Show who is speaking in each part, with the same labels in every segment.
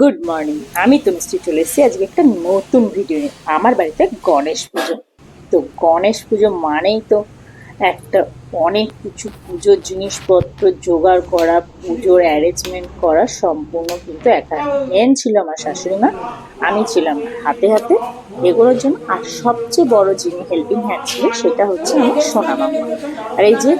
Speaker 1: Good morning আমি তো মিষ্টি চলে এসেছি আজকে একটা নতুন ভিডিও নিয়ে। আমার বাড়িতে গণেশ পুজো। তো গণেশ পুজো মানেই তো একটা অনেক কিছু পুজোর জিনিসপত্র জোগাড় করা, পুজোর অ্যারেঞ্জমেন্ট করা সম্পূর্ণ কিন্তু একা মেন ছিল আমার শাশুড়ি মা। আমি ছিলাম হাতে হাতে। এগুলোর জন্য আর সবচেয়ে বড় যিনি হেল্পিং হ্যান্ড ছিল সেটা হচ্ছে আমার সোনা মামা। আর এই যে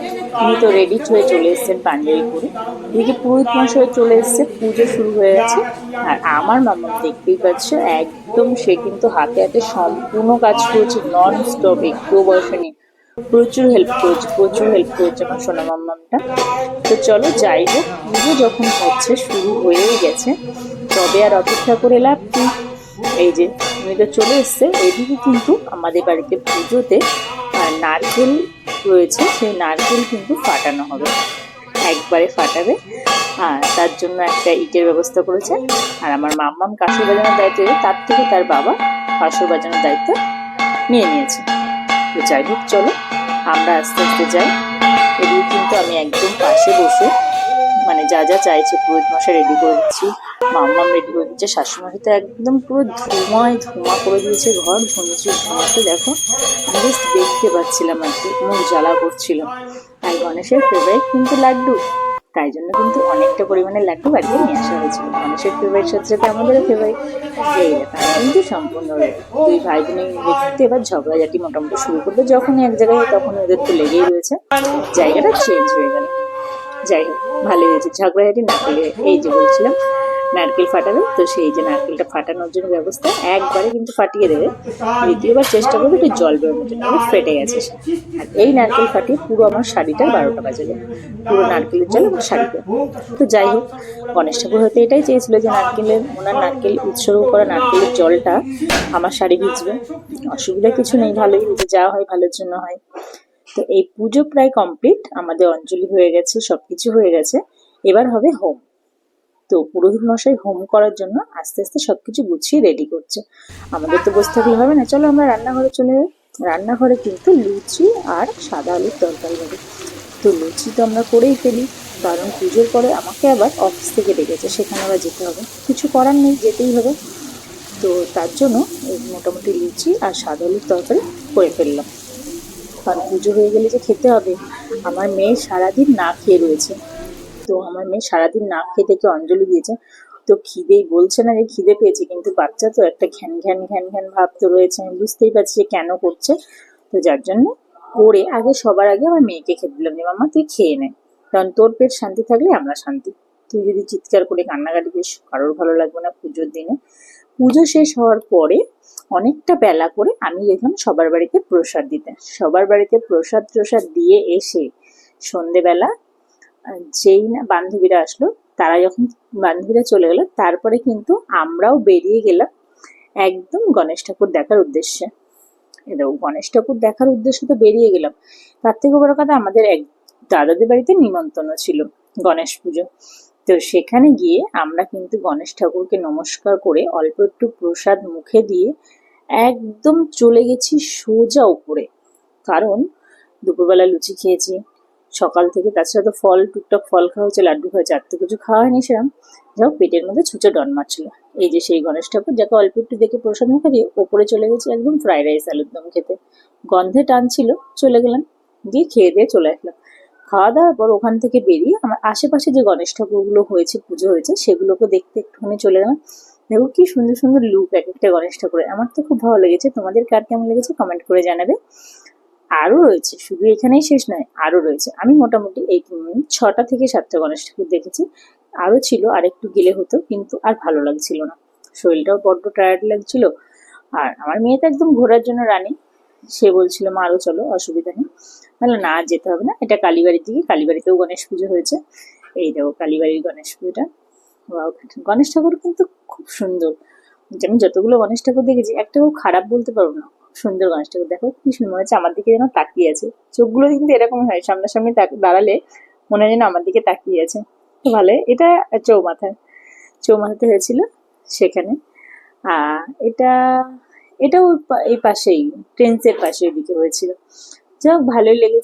Speaker 1: উনি তো রেডি হয়ে চলে এসেছেন পাঞ্জাবি পরে এদিকে পুরোহিত মশাই চলে এসেছে, পুজো শুরু হয়ে গেছে। আর আমার মামা দেখতেই পাচ্ছ, একদম সে কিন্তু হাতে হাতে সম্পূর্ণ কাজ করেছে নন স্টপ একটুও বসেনি প্রচুর হেল্প করেছে, প্রচুর হেল্প করেছে আমার সোনা মাম্মামটা তো চলো যাই হোক, পুজো যখন হচ্ছে, শুরু হয়েই গেছে। তবে আর অপেক্ষা করে লাভ কি? এই যে, উনি তো চলে এসছে, এদিকে কিন্তু আমাদের বাড়িতে পুজোতে নারকেল রয়েছে, সেই নারকেল কিন্তু ফাটানো হবে। একবারে ফাটাবে। হ্যাঁ তার জন্য একটা ইটের ব্যবস্থা করেছে। আর আমার মাম্মাম কাঁসর বাজানোর দায়িত্ব, তার থেকে তার বাবা কাঁসর বাজানোর দায়িত্ব নিয়ে নিয়েছে। তো যাই হোক, চলো, আমরা আস্তে আস্তে যাই। এদিকে কিন্তু আমি একদম পাশে বসে মানে যা যা চাইছে পুরোহিত মশাই রেডি করে দিচ্ছি। মাম্মাম রেডি করে দিচ্ছে শাশুড়ি তো একদম পুরো ধুমায় ধুমা করে দিয়েছে, ঘর ধুমচুর ধুমাতে দেখো, আমি জাস্ট দেখতে পাচ্ছিলাম আর কি মুখ জ্বালা করছিল। আর গণেশের ফেভারিট কিন্তু লাড্ডু। তাই জন্য কিন্তু অনেকটা পরিমাণে লাড্ডু বাড়িতে নিয়ে আসা হয়েছিল। মানুষের ফেভারিট সাথে সাথে আমাদেরও ফেভারিট এই ব্যাপার কিন্তু সম্পূর্ণ। দুই ভাই বোনের দেখতে এবার ঝগড়াঝাটি মোটামুটি শুরু করবে। যখনই এক জায়গায়, তখন ওদের তো লেগেই রয়েছে। জায়গাটা চেঞ্জ হয়ে গেল। যাই হোক, ভালোই হয়েছে। ঝগড়াঝাটি না করলে এই যে বলছিলাম নারকেল ফাটাবে। তো সেই যে নারকেলটা ফাটানোর জন্য ব্যবস্থা, একবারে কিন্তু ফাটিয়ে দেবে। দ্বিতীয়বার চেষ্টা করবে একটু জল বেরোনোর জন্য কিন্তু ফেটে গেছে আর এই নারকেল ফাটিয়ে পুরো আমার শাড়িটা বারোটা বাজাবে। পুরো নারকেলের জল আমার শাড়িতে তো যাই হোক, গণেশ ঠাকুর হতে এটাই চেয়েছিল যে নারকেলের, ওনার নারকেল উৎসর্গ করা নারকেলের জলটা আমার শাড়ি ভিজবে। অসুবিধা কিছু নেই, ভালোই ভিজে যা হয়, ভালোর জন্য হয়। তো এই পুজো প্রায় কমপ্লিট আমাদের অঞ্জলি হয়ে গেছে, সবকিছু হয়ে গেছে। এবার হবে হোম। তো পুরোহিত মশাই হোম করার জন্য আস্তে আস্তে সবকিছু গুছিয়ে রেডি করছে। আমাদের তো বসে থাকলে হবে না। চলো আমরা রান্নাঘরে চলে যাই। রান্নাঘরে কিন্তু লুচি আর সাদা আলুর তরকারি হবে। তো লুচি তো আমরা করেই ফেলি, কারণ পুজোর পরে আমাকে আবার অফিস থেকে ডেকেছে। সেখানে আবার যেতে হবে। কিছু করার নেই, যেতেই হবে। তো তার জন্য মোটামুটি লুচি আর সাদা আলুর তরকারি করে ফেললাম। কারণ পুজো হয়ে গেলে যে খেতে হবে, আমার মেয়ে সারাদিন না খেয়ে রয়েছে। তো আমার মেয়ে সারাদিন না খেয়ে থেকে অঞ্জলি দিয়েছে। তো খিদেই বলছে না যে খিদে পেয়েছে, কিন্তু বাচ্চা তো একটা ঘ্যান ঘ্যান ঘ্যান ঘ্যান ভাব তো রয়েছে। আমি বুঝতেই পারছি যে কেন করছে। তো যার জন্য করে আগে সবার আগে আমার মেয়েকে খেতে দিলাম যে, মাম্মা, তুই খেয়ে নে। কারণ তোর পেট শান্তি থাকলে আমরা শান্তি। তুই যদি চিৎকার করে কান্নাকাটি বেশ কারোর ভালো লাগবে না পুজোর দিনে। পুজো শেষ হওয়ার পরে অনেকটা বেলা করে আমি গেলাম সবার বাড়িতে প্রসাদ দিতে। সবার বাড়িতে প্রসাদ প্রসাদ দিয়ে এসে সন্ধেবেলা যেই না বান্ধবীরা আসলো, তারা যখন বান্ধবীরা চলে গেল, তারপরে কিন্তু আমরাও বেরিয়ে গেলাম একদম গণেশ ঠাকুর দেখার উদ্দেশ্যে। এ দেখো, গণেশ ঠাকুর দেখার উদ্দেশ্যে তো বেরিয়ে গেলাম। তার থেকে বড় কথা আমাদের এক দাদাদের বাড়িতে নিমন্ত্রণ ছিল গণেশ পুজো। তো সেখানে গিয়ে আমরা কিন্তু গণেশ ঠাকুরকে নমস্কার করে অল্প একটু প্রসাদ মুখে দিয়ে একদম চলে গেছি সোজা উপরে। কারণ দুপুরবেলা লুচি খেয়েছি সকাল থেকে তাছাড়া তো ফল, টুকটাক ফল খাওয়া হয়েছে, লাড্ডু খাওয়া আর তো কিছু খাওয়া হয়নি সেরকম যাও পেটের মধ্যে ছুঁচো ডন মারছিল। এই যে সেই গণেশ ঠাকুর, যাকে অল্প একটু দেখে প্রসাদ মুখে দিয়ে ওপরে চলে গেছি একদম ফ্রাইড রাইস আলুর দম খেতে। গন্ধে টানছিল চলে গেলাম, গিয়ে খেয়ে দিয়ে চলে আসলাম। খাওয়া দাওয়ার পর ওখান থেকে বেরিয়ে আমার আশেপাশে যে গণেশ ঠাকুরগুলো হয়েছে, পুজো হয়েছে, সেগুলোকে দেখতে একটুখানি চলে গেলাম। দেখো কি সুন্দর সুন্দর লুক এক একটা গণেশ ঠাকুরের। আমার তো খুব ভালো লেগেছে। তোমাদের কার কেমন লেগেছে কমেন্ট করে জানাবে। আরও রয়েছে, শুধু এখানেই শেষ নয়, আরও রয়েছে। আমি মোটামুটি এই ছটা থেকে সাতটা গণেশ ঠাকুর দেখেছি। আরও ছিল আর একটু গেলে হতো, কিন্তু আর ভালো লাগছিল না। শরীরটাও বড্ড টায়ার্ড লাগছিল। আর আমার মেয়ে তো একদম ঘোরার জন্য রানী। সে বলছিল, মা, আরও চলো, অসুবিধা নেই। বলল, না যেতে হবে না। এটা কালীবাড়ির দিকে, কালীবাড়িতেও গণেশ পুজো হয়েছে। এই দেখো, কালীবাড়ির গণেশ পুজোটা। গণেশ ঠাকুর কিন্তু খুব সুন্দর। আমি যতগুলো গণেশ ঠাকুর দেখেছি, একটাও খারাপ বলতে পারব না। সুন্দর গণেশটাকে দেখো, কি সুন্দর মনে হচ্ছে, আমার দিকে যেন তাকিয়ে আছে। চোখগুলো কিন্তু এরকম হয়, সামনাসামনি দাঁড়ালে মনে হয় যেন আমার দিকে তাকিয়ে আছে। ভালো, এটা চৌমাথায় চৌমাথাতে হয়েছিল সেখানে। এটা, এটাও এই পাশেই, ট্রেন্সের পাশে ওইদিকে হয়েছিল। যাই হোক ভালোই লেগেছে।